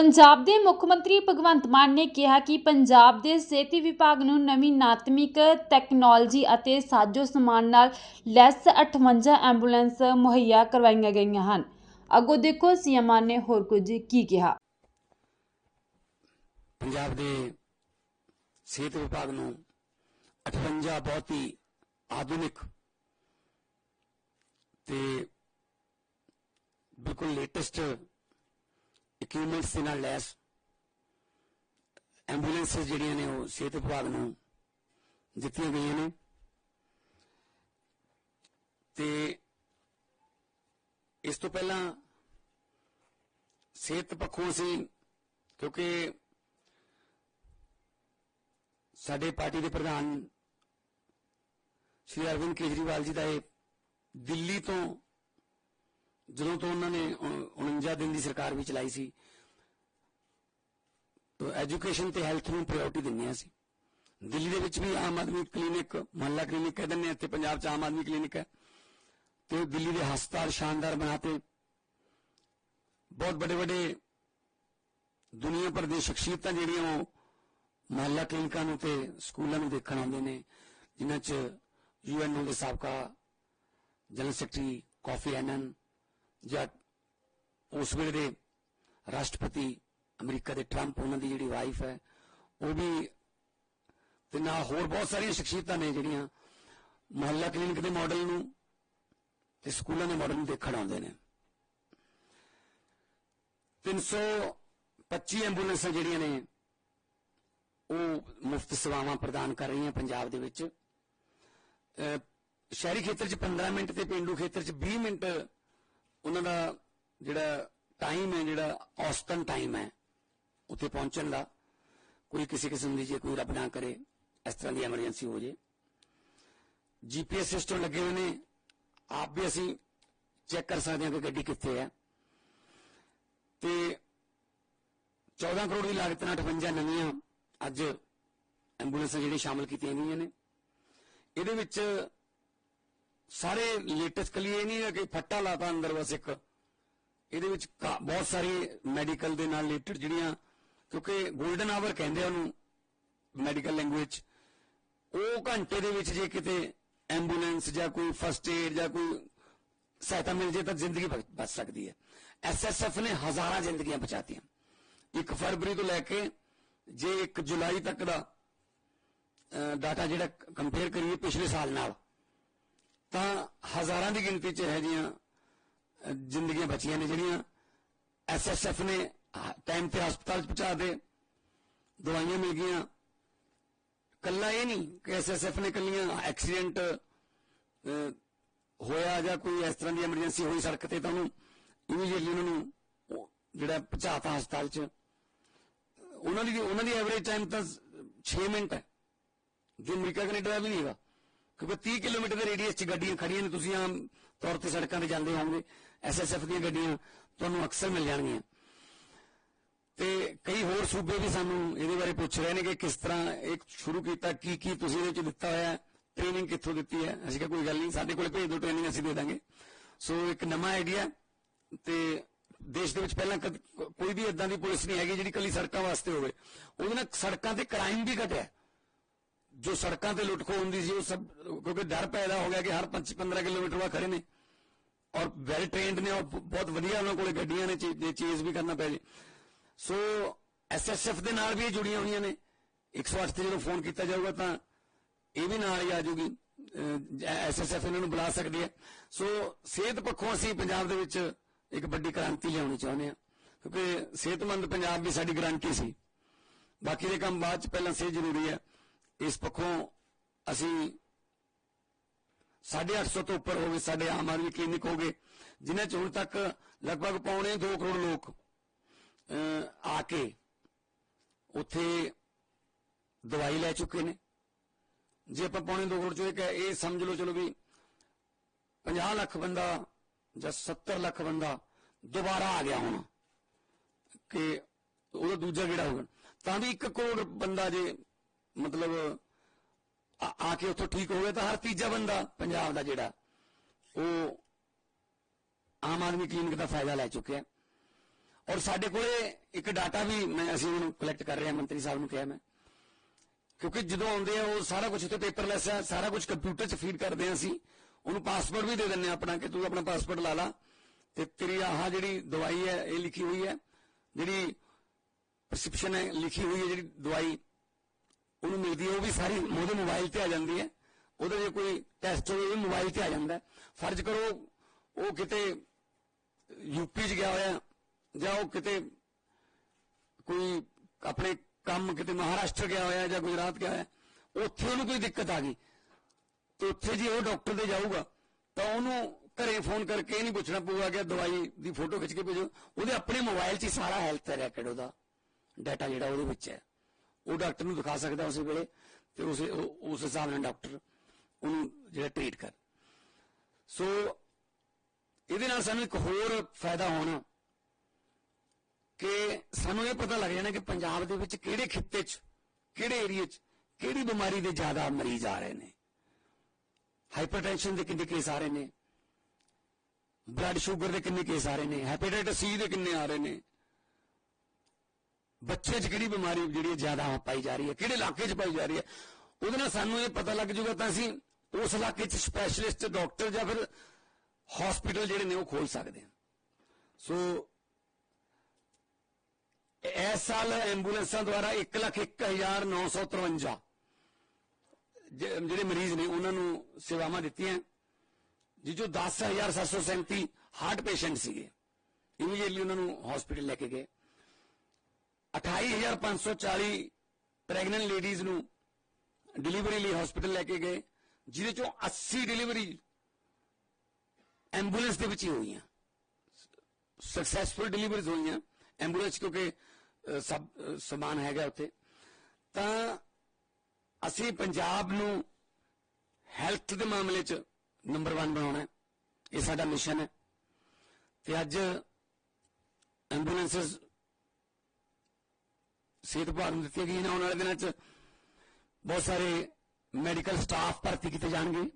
ਪੰਜਾਬ ਦੇ ਮੁੱਖ ਮੰਤਰੀ ਭਗਵੰਤ ਮਾਨ ਨੇ ਕਿਹਾ ਕਿ ਪੰਜਾਬ ਦੇ ਸਿਹਤ ਵਿਭਾਗ ਨੂੰ ਨਵੀਨਾਤਮਿਕ ਟੈਕਨੋਲੋਜੀ ਅਤੇ ਸਾਜ਼ੋ ਸਮਾਨ ਨਾਲ ਲੈਸ 58 ਐਂਬੂਲੈਂਸ ਮੁਹੱਈਆ ਕਰਵਾਈਆਂ ਗਈਆਂ ਹਨ। ਅੱਗੋਂ ਦੇਖੋ, ਸੀਐਮ ਮਾਨ ਨੇ ਹੋਰ ਕੁਝ ਕੀ ਕਿਹਾ। ਪੰਜਾਬ ਦੇ ਸਿਹਤ ਵਿਭਾਗ ਨੂੰ 58 ਬਹੁਤ ਹੀ ਆਧੁਨਿਕ ਤੇ ਬਿਲਕੁਲ ਲੇਟੈਸਟ ਇਕਵਿਪਮੈਂਟਸ ਦੇ ਨਾਲ ਲੈਸ। ਐਂਬੂਲੈਂਸਸ ਜਿਹੜੀਆਂ ਨੇ ਉਹ ਸਿਹਤ ਵਿਭਾਗ ਨੂੰ ਦਿੱਤੀਆਂ ਗਈਆਂ ਨੇ। ਤੇ ਇਸ ਤੋਂ ਪਹਿਲਾਂ ਸਿਹਤ ਪੱਖੋਂ ਅਸੀਂ, ਕਿਉਂਕਿ ਸਾਡੇ ਪਾਰਟੀ ਦੇ ਪ੍ਰਧਾਨ ਸ਼੍ਰੀ ਅਰਵਿੰਦ ਕੇਜਰੀਵਾਲ ਜੀ ਦਾ ਇਹ ਦਿੱਲੀ ਤੋਂ ਜਦੋਂ ਤੋਂ ਉਹਨਾਂ ਨੇ ਉਣ- 49 ਦਿਨ ਦੀ ਸਰਕਾਰ ਵੀ ਚਲਾਈ ਸੀ, ਤਾਂ ਐਜੂਕੇਸ਼ਨ ਤੇ ਹੈਲਥ ਨੂੰ ਪ੍ਰਾਇੋਰਟੀ ਦਿੰਦੇ ਹਾਂ ਅਸੀਂ ਦਿੱਲੀ ਦੇ ਵਿੱਚ ਵੀ ਆਮ ਆਦਮੀ ਕਲੀਨਿਕ, ਮਹੱਲਾ ਕਲੀਨਿਕ ਕਹਿ ਦਿੰਦੇ ਆ, ਇੱਥੇ ਪੰਜਾਬ 'ਚ ਆਮ ਆਦਮੀ ਕਲੀਨਿਕ ਹੈ। ਤੇ ਦਿੱਲੀ ਦੇ ਹਸਪਤਾਲ ਸ਼ਾਨਦਾਰ ਬਣਾਤੇ ਬਹੁਤ ਵੱਡੇ ਵੱਡੇ ਦੁਨੀਆ ਭਰ ਦੇ ਸ਼ਖਸੀਅਤਾਂ ਜਿਹੜੀਆਂ ਉਹ ਮਹੱਲਾ ਕਲੀਨਿਕਾਂ ਨੂੰ ਤੇ ਸਕੂਲਾਂ ਨੂੰ ਦੇਖਣ ਆਉਂਦੇ ਨੇ, ਜਿਨ੍ਹਾਂ 'ਚ ਯੂਐਨਓ ਦੇ ਸਾਬਕਾ ਜਨਰਲ ਸੈਕਟਰੀ ਕਾਫੀ ਐਨਨ ਜਾਂ ਉਸ ਵੇਲੇ ਦੇ ਰਾਸ਼ਟਰਪਤੀ ਅਮਰੀਕਾ ਦੇ ਟਰੰਪ, ਉਹਨਾਂ ਦੀ ਜਿਹੜੀ ਵਾਈਫ ਹੈ, ਉਹ ਵੀ ਤੇ ਨਾਲ ਹੋਰ ਬਹੁਤ ਸਾਰੀਆਂ ਸ਼ਖਸੀਅਤਾਂ ਨੇ ਜਿਹੜੀਆਂ ਮੁਹੱਲਾ ਕਲੀਨਿਕ ਦੇ ਮਾਡਲ ਨੂੰ ਤੇ ਸਕੂਲਾਂ ਦੇ ਮਾਡਲ ਨੂੰ ਦੇਖਣ ਆਉਂਦੇ ਨੇ। 325 ਐਂਬੂਲੈਂਸਾਂ ਜਿਹੜੀਆਂ ਨੇ, ਉਹ ਮੁਫਤ ਸੇਵਾਵਾਂ ਪ੍ਰਦਾਨ ਕਰ ਰਹੀਆਂ ਪੰਜਾਬ ਦੇ ਵਿੱਚ। ਸ਼ਹਿਰੀ ਖੇਤਰ 'ਚ 15 ਮਿੰਟ ਤੇ ਪਿੰਡੂ ਖੇਤਰ 'ਚ 20 ਮਿੰਟ ਉਹਨਾਂ ਦਾ ਜਿਹੜਾ ਟਾਈਮ ਹੈ, ਜਿਹੜਾ ਔਸਤਨ ਟਾਈਮ ਹੈ, ਉੱਥੇ ਪਹੁੰਚਣ ਦਾ ਕੋਈ ਕਿਸੇ ਕਿਸਮ ਦੀ ਜੇ ਕੋਈ ਰੱਬ ਨਾ ਕਰੇ, ਇਸ ਤਰ੍ਹਾਂ ਦੀ ਐਮਰਜੈਂਸੀ ਹੋ ਜੇ। ਜੀਪੀਐਸ ਸਿਸਟਮ ਲੱਗੇ ਹੋਏ ਨੇ, ਆਪ ਵੀ ਅਸੀਂ ਚੈੱਕ ਕਰ ਸਕਦੇ ਹਾਂ ਕਿ ਗੱਡੀ ਕਿੱਥੇ ਹੈ। ਤੇ 14 ਕਰੋੜ ਦੀ ਲਾਗਤ ਨਾਲ 58 ਨਵੀਆਂ ਅੱਜ ਐਂਬੂਲੈਂਸਾਂ ਜਿਹੜੀਆਂ ਸ਼ਾਮਲ ਕੀਤੀਆਂ ਗਈਆਂ ਨੇ। ਇਹਦੇ ਵਿੱਚ ਸਾਰੇ ਲੇਟੈਸਟ ਕਲੀ ਇਹ ਨਹੀਂ ਹੈ ਕਿ ਫੱਟਾ ਲਾਤਾ ਅੰਦਰ ਬਸ ਇੱਕ। ਇਹਦੇ ਵਿੱਚ ਬਹੁਤ ਸਾਰੀ ਮੈਡੀਕਲ ਦੇ ਨਾਲ ਰਿਲੇਟਡ ਜਿਹੜੀਆਂ, ਕਿਉਂਕਿ 골ਡਨ ਆਵਰ ਕਹਿੰਦੇ ਉਹਨੂੰ ਮੈਡੀਕਲ ਲੈਂਗੁਏਜ ਉਹ ਘੰਟੇ ਦੇ ਵਿੱਚ ਜੇ ਕਿਤੇ ਐਂਬੂਲੈਂਸ ਜਾਂ ਕੋਈ ਫਸਟ ਏਡ ਜਾਂ ਕੋਈ ਸਹਾਇਤਾ ਮਿਲ ਜੇ ਤਾਂ ਜ਼ਿੰਦਗੀ ਬਚ ਬਚ ਸਕਦੀ ਹੈ। ਐਸਐਸਐਫ ਨੇ ਹਜ਼ਾਰਾਂ ਜ਼ਿੰਦਗੀਆਂ ਬਚਾਤੀਆਂ। 1 ਫਰਵਰੀ ਤੋਂ ਲੈ ਕੇ ਜੇ 1 ਜੁਲਾਈ ਤੱਕ ਦਾ ਡਾਟਾ ਜਿਹੜਾ ਕੰਪੇਅਰ ਕਰੀਏ ਪਿਛਲੇ ਸਾਲ ਨਾਲ ਤਾਂ ਹਜ਼ਾਰਾਂ ਦੀ ਗਿਣਤੀ 'ਚ ਇਹ ਜੀਆਂ ਜ਼ਿੰਦਗੀਆਂ ਬਚੀਆਂ ਨੇ ਜਿਹੜੀਆਂ ਐਸਐਸਐਫ ਨੇ ਟਾਈਮ ਤੇ ਹਸਪਤਾਲ 'ਚ ਪਹੁੰਚਾ ਦੇ ਦਵਾਈਆਂ ਮਿਲ ਗਈਆਂ। ਕੱਲਾ ਇਹ ਨਹੀਂ ਕਿ ਐਸਐਸਐਫ ਨੇ ਕੱਲੀਆਂ ਐਕਸੀਡੈਂਟ ਹੋਇਆ ਜਾਂ ਕੋਈ ਇਸ ਤਰ੍ਹਾਂ ਦੀ ਐਮਰਜੈਂਸੀ ਹੋਈ ਸੜਕ ਤੇ ਤਾਂ ਉਹਨੂੰ ਇਮੀਡੀਏਟਲੀ ਉਹਨਾਂ ਨੂੰ ਉਹ ਜਿਹੜਾ ਪਹੁੰਚਾਤਾ ਹਸਪਤਾਲ 'ਚ। ਉਹਨਾਂ ਦੀ ਉਹਨਾਂ ਦੀ ਐਵਰੇਜ ਟਾਈਮ ਤਾਂ 6 ਮਿੰਟ ਹੈ। ਜੋ ਅਮਰੀਕਾ ਕੈਨੇਡਾ ਦਾ ਵੀ ਨਹੀਂ ਹੈਗਾ। ਕਿਉਂਕਿ 30 ਕਿਲੋਮੀਟਰ ਦੇ ਰੇਡੀਅਸ 'ਚ ਗੱਡੀਆਂ ਖੜੀਆਂ ਨੇ, ਤੁਸੀਂ ਆਮ ਤੌਰ ਤੇ ਸੜਕਾਂ ਤੇ ਜਾਂਦੇ ਹੋਵੋਗੇ ਐਸਐਸਐਫ ਦੀਆਂ ਗੱਡੀਆਂ ਤੁਹਾਨੂੰ ਅਕਸਰ ਮਿਲ ਜਾਣਗੀਆਂ। ਤੇ ਕਈ ਹੋਰ ਸੂਬੇ ਵੀ ਸਾਨੂੰ ਇਹਦੇ ਬਾਰੇ ਪੁੱਛ ਰਹੇ ਨੇ ਕਿ ਕਿਸ ਤਰ੍ਹਾਂ ਇਹ ਸ਼ੁਰੂ ਕੀਤਾ, ਕੀ ਕੀ ਤੁਸੀਂ ਇਹਦੇ 'ਚ ਦਿੱਤਾ ਹੋਇਆ ਟ੍ਰੇਨਿੰਗ ਕਿੱਥੋਂ ਦਿੱਤੀ ਹੈ? ਅਸੀਂ ਕਿਹਾ ਕੋਈ ਗੱਲ ਨਹੀਂ, ਸਾਡੇ ਕੋਲੇ ਭੇਜ ਦਿਓ ਟ੍ਰੇਨਿੰਗ ਅਸੀਂ ਦੇ ਦਾਂਗੇ। ਸੋ ਇੱਕ ਨਵਾਂ ਆਈਡੀਆ ਤੇ ਦੇਸ਼ ਦੇ ਵਿੱਚ ਪਹਿਲਾਂ ਕਦ- ਕੋਈ ਵੀ ਇਦਾਂ ਦੀ ਪੁਲਿਸ ਨਹੀਂ ਹੈਗੀ ਜਿਹੜੀ ਕੱਲੀ ਸੜਕਾਂ ਵਾਸਤੇ ਹੋਵੇ। ਉਹਦੇ ਨਾਲ ਸੜਕਾਂ ਤੇ ਕ੍ਰਾਈਮ ਵੀ ਘਟਿਆ। ਜੋ ਸੜਕਾਂ ਤੇ ਲੁੱਟ ਖੋਹ ਹੁੰਦੀ ਸੀ, ਉਹ ਸਭ, ਕਿਉਂਕਿ ਡਰ ਪੈਦਾ ਹੋ ਗਿਆ ਕਿ ਹਰ 25 15 ਕਿਲੋਮੀਟਰ ਬਾਅਦ ਖੜੇ ਨੇ। ਔਰ ਵੈਲ ਟ੍ਰੇਨਡ ਨੇ, ਔਰ ਬਹੁਤ ਵਧੀਆ ਉਹਨਾਂ ਕੋਲੇ ਗੱਡੀਆਂ ਨੇ, ਚੇ- ਜੇ ਚੇਜ਼ ਵੀ ਕਰਨਾ ਪੈ ਜੇ। ਸੋ ਐਸਐਸਐਫ ਦੇ ਨਾਲ ਵੀ ਇਹ ਜੁੜੀਆਂ ਹੋਈਆਂ ਨੇ। 108 ਤੇ ਜਦੋਂ ਫੋਨ ਕੀਤਾ ਜਾਊਗਾ ਤਾਂ ਇਹ ਵੀ ਨਾਲ ਹੀ ਆ ਜਾਊਗੀ ਐਸਐਸਐਫ ਇਹਨਾਂ ਨੂੰ ਬੁਲਾ ਸਕਦੀ ਹੈ ਸੋ ਸਿਹਤ ਪੱਖੋਂ ਅਸੀਂ ਪੰਜਾਬ ਦੇ ਵਿੱਚ ਇੱਕ ਵੱਡੀ ਕ੍ਰਾਂਤੀ ਲਿਆਉਣੀ ਚਾਹੁੰਦੇ ਹਾਂ ਕਿਉਂਕਿ ਸਿਹਤਮੰਦ ਪੰਜਾਬ ਵੀ ਸਾਡੀ ਗਰੰਟੀ ਸੀ। ਬਾਕੀ ਦੇ ਕੰਮ ਬਾਅਦ ਚ ਪਹਿਲਾਂ ਸਿਹਤ ਜ਼ਰੂਰੀ ਹੈ ਇਸ ਪੱਖੋਂ ਅਸੀਂ 850 ਤੋਂ ਉੱਪਰ ਹੋ ਗਏ ਸਾਡੇ ਆਮ ਆਦਮੀ ਕਲੀਨਿਕ ਹੋ ਗਏ ਜਿਨ੍ਹਾਂ ਚ ਹੁਣ ਤੱਕ ਲਗਭਗ ਪੌਣੇ 2 ਕਰੋੜ ਲੋਕ ਅਹ, ਆ ਕੇ ਉੱਥੇ ਦਵਾਈ ਲੈ ਚੁੱਕੇ ਨੇ। ਜੇ ਆਪਾਂ ਪੌਣੇ 2 ਕਰੋੜ ਚੋਂ ਇੱਕ ਇਹ ਸਮਝ ਲਓ ਚਲੋ ਵੀ 50 ਲੱਖ ਬੰਦਾ ਜਾਂ 70 ਲੱਖ ਬੰਦਾ ਦੁਬਾਰਾ ਆ ਗਿਆ ਹੁਣ ਕਿ ਉਹਦਾ ਦੂਜਾ ਕਿਹੜਾ ਹੋਗਾ ਤਾਂ ਵੀ 1 ਕਰੋੜ ਬੰਦਾ ਜੇ ਮਤਲਬ, ਆ ਕੇ ਉੱਥੋਂ ਠੀਕ ਹੋ ਗਿਆ ਤਾਂ ਹਰ ਤੀਜਾ ਬੰਦਾ ਪੰਜਾਬ ਦਾ ਜਿਹੜਾ, ਉਹ ਆਮ ਆਦਮੀ ਕਲੀਨਿਕ ਦਾ ਫਾਇਦਾ ਲੈ ਚੁੱਕਿਆ ਔਰ ਸਾਡੇ ਕੋਲੇ ਇੱਕ ਡਾਟਾ ਵੀ ਮੈਂ, ਅਸੀਂ ਉਹਨੂੰ ਕਲੈਕਟ ਕਰ ਰਹੇ ਹਾਂ, ਮੰਤਰੀ ਸਾਹਿਬ ਨੂੰ ਕਿਹਾ ਮੈਂ। ਕਿਉਂਕਿ ਜਦੋਂ ਆਉਂਦੇ ਆ, ਉਹ ਸਾਰਾ ਕੁਝ ਉੱਤੇ ਪੇਪਰਲੈਸ ਹੈ, ਸਾਰਾ ਕੁਝ ਕੰਪਿਊਟਰ 'ਚ ਫੀਡ ਕਰਦੇ ਆ ਅਸੀਂ। ਉਹਨੂੰ ਪਾਸਵਰਡ ਵੀ ਦੇ ਦਿੰਦੇ ਆ ਆਪਣਾ, ਕਿ ਤੂੰ ਆਪਣਾ ਪਾਸਵਰਡ ਲਾ ਲਾ। ਤੇ ਤੇਰੀ ਆਹ ਜਿਹੜੀ ਦਵਾਈ ਹੈ, ਇਹ ਲਿਖੀ ਹੋਈ ਹੈ। ਜਿਹੜੀ ਪ੍ਰਸਕ੍ਰਿਪਸ਼ਨ ਹੈ, ਲਿਖੀ ਹੋਈ ਹੈ ਜਿਹੜੀ ਦਵਾਈ। ਉਹਨੂੰ ਮਿਲਦੀ ਹੈ, ਉਹ ਵੀ ਸਾਰੀ ਉਹਦੇ ਮੋਬਾਈਲ ਤੇ ਆ ਜਾਂਦੀ ਹੈ। ਉਹਦਾ ਜੇ ਕੋਈ ਟੈਸਟ ਹੋਵੇ ਉਹ ਮੋਬਾਈਲ ਤੇ ਆ ਜਾਂਦਾ ਫਰਜ਼ ਕਰੋ, ਉਹ ਕਿਤੇ ਯੂਪੀ 'ਚ ਗਿਆ ਹੋਇਆ, ਜਾਂ ਉਹ ਕਿਤੇ ਕੋਈ ਆਪਣੇ ਕੰਮ ਕਿਤੇ ਮਹਾਰਾਸ਼ਟਰ ਗਿਆ ਹੋਇਆ, ਜਾਂ ਗੁਜਰਾਤ ਗਿਆ ਹੋਇਆ, ਉੱਥੇ ਉਹਨੂੰ ਕੋਈ ਦਿੱਕਤ ਆ ਗਈ। ਤੇ ਉੱਥੇ ਜੇ ਉਹ ਡਾਕਟਰ ਦੇ ਜਾਊਗਾ, ਤਾਂ ਉਹਨੂੰ ਘਰੇ ਫੋਨ ਕਰਕੇ ਇਹ ਨਹੀਂ ਪੁੱਛਣਾ ਪਊਗਾ ਕਿ ਦਵਾਈ ਦੀ ਫੋਟੋ ਖਿੱਚ ਕੇ ਭੇਜੋ। ਉਹਦੇ ਆਪਣੇ ਮੋਬਾਈਲ 'ਚ ਹੀ ਸਾਰਾ ਹੈਲਥ ਰੈਕਡ ਉਹਦਾ ਡਾਟਾ ਜਿਹੜਾ ਉਹਦੇ ਵਿੱਚ ਹੈ। ਉਹ ਡਾਕਟਰ ਨੂੰ ਦਿਖਾ ਸਕਦਾ ਉਸੇ ਵੇਲੇ ਤੇ ਉਸੇ ਉਸ ਹਿਸਾਬ ਨਾਲ ਡਾਕਟਰ ਉਹਨੂੰ ਜਿਹੜਾ ਟ੍ਰੀਟ ਕਰ। ਸੋ ਇਹਦੇ ਨਾਲ ਸਾਨੂੰ ਇੱਕ ਹੋਰ ਫਾਇਦਾ ਹੋਣਾ ਕਿ ਸਾਨੂੰ ਇਹ ਪਤਾ ਲੱਗ ਜਾਣਾ ਕਿ ਪੰਜਾਬ ਦੇ ਵਿੱਚ ਕਿਹੜੇ ਖਿੱਤੇ 'ਚ, ਕਿਹੜੇ ਏਰੀਏ 'ਚ ਕਿਹੜੀ ਬਿਮਾਰੀ ਦੇ ਜ਼ਿਆਦਾ ਮਰੀਜ਼ ਆ ਰਹੇ ਨੇ। ਹਾਈਪਰਟੈਂਸ਼ਨ ਦੇ ਕਿੰਨੇ ਕੇਸ ਆ ਰਹੇ ਨੇ। ਬਲੱਡ ਸ਼ੂਗਰ ਦੇ ਕਿੰਨੇ ਕੇਸ ਆ ਰਹੇ ਨੇ। ਹੈਪੇਟਾਈਟਸ ਸੀ ਦੇ ਕਿੰਨੇ ਆ ਰਹੇ ਨੇ। ਬੱਚੇ 'ਚ ਕਿਹੜੀ ਬਿਮਾਰੀ ਜਿਹੜੀ ਹੈ ਜ਼ਿਆਦਾ ਪਾਈ ਜਾ ਰਹੀ ਹੈ ਕਿਹੜੇ ਇਲਾਕੇ 'ਚ ਪਾਈ ਜਾ ਰਹੀ ਹੈ ਉਹਦੇ ਨਾਲ ਸਾਨੂੰ ਇਹ ਪਤਾ ਲੱਗ ਜੂਗਾ ਤਾਂ ਅਸੀਂ ਉਸ ਇਲਾਕੇ 'ਚ ਸਪੈਸ਼ਲਿਸਟ ਡਾਕਟਰ ਜਾਂ ਫਿਰ ਹਸਪੀਟਲ ਜਿਹੜੇ ਨੇ ਉਹ ਖੋਲ ਸਕਦੇ ਹਾਂ ਸੋ ਇਸ ਸਾਲ ਐਂਬੂਲੈਂਸਾਂ ਦੁਆਰਾ 101953 ਜਿਹੜੇ ਮਰੀਜ਼ ਨੇ ਉਹਨਾਂ ਨੂੰ ਸੇਵਾਵਾਂ ਦਿੱਤੀਆਂ ਜੀ ਜੋ 10737 ਹਾਰਟ ਪੇਸ਼ੈਂਟ ਸੀਗੇ ਇਮੀਡੀਏਟਲੀ ਉਹਨਾਂ ਨੂੰ ਹਸਪੀਟਲ ਲੈ ਕੇ ਗਏ 28540 ਪ੍ਰੈਗਨੈਂਟ ਲੇਡੀਜ਼ ਨੂੰ ਡਿਲੀਵਰੀ ਲਈ ਹਸਪੀਟਲ ਲੈ ਕੇ ਗਏ, ਜਿਹਦੇ ਚੋਂ 80 ਡਿਲੀਵਰੀ ਐਂਬੂਲੈਂਸ ਦੇ ਵਿੱਚ ਹੀ ਹੋਈਆਂ। ਸਕਸੈਸਫੁਲ ਡਿਲੀਵਰੀਜ਼ ਹੋਈਆਂ ਐਂਬੂਲੈਂਸ, ਕਿਉਂਕਿ ਸਭ ਸਮਾਨ ਹੈਗਾ ਉੱਥੇ। ਤਾਂ ਅਸੀਂ ਪੰਜਾਬ ਨੂੰ ਹੈਲਥ ਦੇ ਮਾਮਲੇ 'ਚ ਨੰਬਰ 1 ਬਣਾਉਣਾ ਇਹ ਸਾਡਾ ਮਿਸ਼ਨ ਹੈ। ਤੇ ਅੱਜ ਐਂਬੂਲੈਂਸਸ ਸਿਹਤ ਵਿਭਾਗ ਨੂੰ ਦਿੱਤੀਆਂ ਗਈਆਂ ਨੇ ਆਉਣ ਵਾਲੇ ਦਿਨਾਂ 'ਚ ਬਹੁਤ ਸਾਰੇ ਮੈਡੀਕਲ ਸਟਾਫ ਭਰਤੀ ਕੀਤੇ ਜਾਣਗੇ।